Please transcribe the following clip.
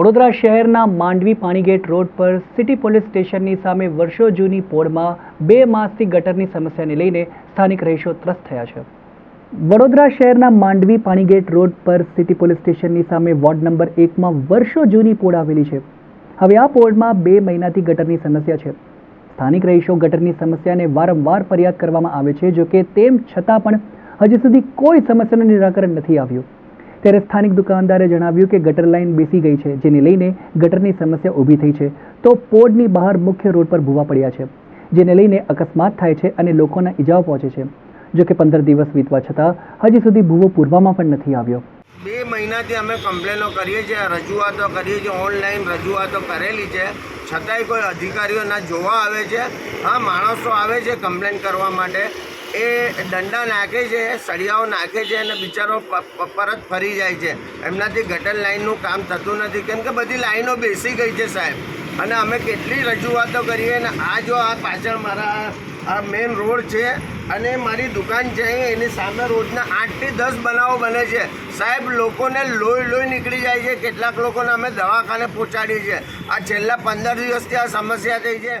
વડોદરા શહેરના માંડવી પાણીગેટ રોડ પર city police સ્ટેશનની સામે વર્ષો જૂની પોળમાં બે માસથી ગટરની સમસ્યાને લઈને સ્થાનિક રહીશો ત્રસ્ત થયા છે. વડોદરા શહેરના માંડવી પાણીગેટ રોડ પર સિટી પોલીસ સ્ટેશનની સામે વોર્ડ નંબર એકમાં વર્ષો જૂની પોળ આવેલી છે. હવે આ પોળમાં બે મહિનાથી ગટરની સમસ્યા છે. સ્થાનિક રહીશો ગટરની સમસ્યાને વારંવાર ફરિયાદ કરવામાં આવે છે જોકે તેમ છતાં પણ હજી સુધી કોઈ સમસ્યાનું નિરાકરણ નથી આવ્યું. ત્યારે સ્થાનિક દુકાનદારે જણાવ્યું કે ગટર લાઇન બેસી ગઈ છે, જેને લઈને ગટરની સમસ્યા ઊભી થઈ છે. તો પોડની બહાર મુખ્ય રોડ પર ભૂવા પડ્યા છે, જેને લઈને અકસ્માત થાય છે અને લોકોના ઈજાઓ પહોંચે છે. જો કે પંદર દિવસ વીતવા છતાં, હજી સુધી ભૂવો પૂરવામાં પણ નથી આવ્યો. બે મહિનાથી અમે કમ્પ્લેનો કરીએ છીએ, રજૂઆતો કરીએ છીએ, ઓનલાઈન રજૂઆતો કરેલી છે. છતાંય કોઈ અધિકારીઓ ના જોવા આવે છે. હા, માણસો આવે છે કમ્પ્લેન કરવા માટે. એ દંડા નાખે છે, સળિયાઓ નાખે છે અને બિચારો પરત ફરી જાય છે. એમનાથી ગટર લાઈનનું કામ થતું નથી. કેમ કે બધી લાઈનો બેસી ગઈ છે સાહેબ. અને અમે કેટલી રજૂઆતો કરીએ ને આ જો આ પાછળ મારા, આ મેઇન રોડ છે અને મારી દુકાન છે એની સામે રોજના આઠથી દસ બનાવો બને છે. સાહેબ, લોકોને લોહી લોહી નીકળી જાય છે. કેટલાક લોકોને અમે દવાખાને પહોંચાડીએ છીએ. આ છેલ્લા પંદર દિવસથી આ સમસ્યા થઈ છે.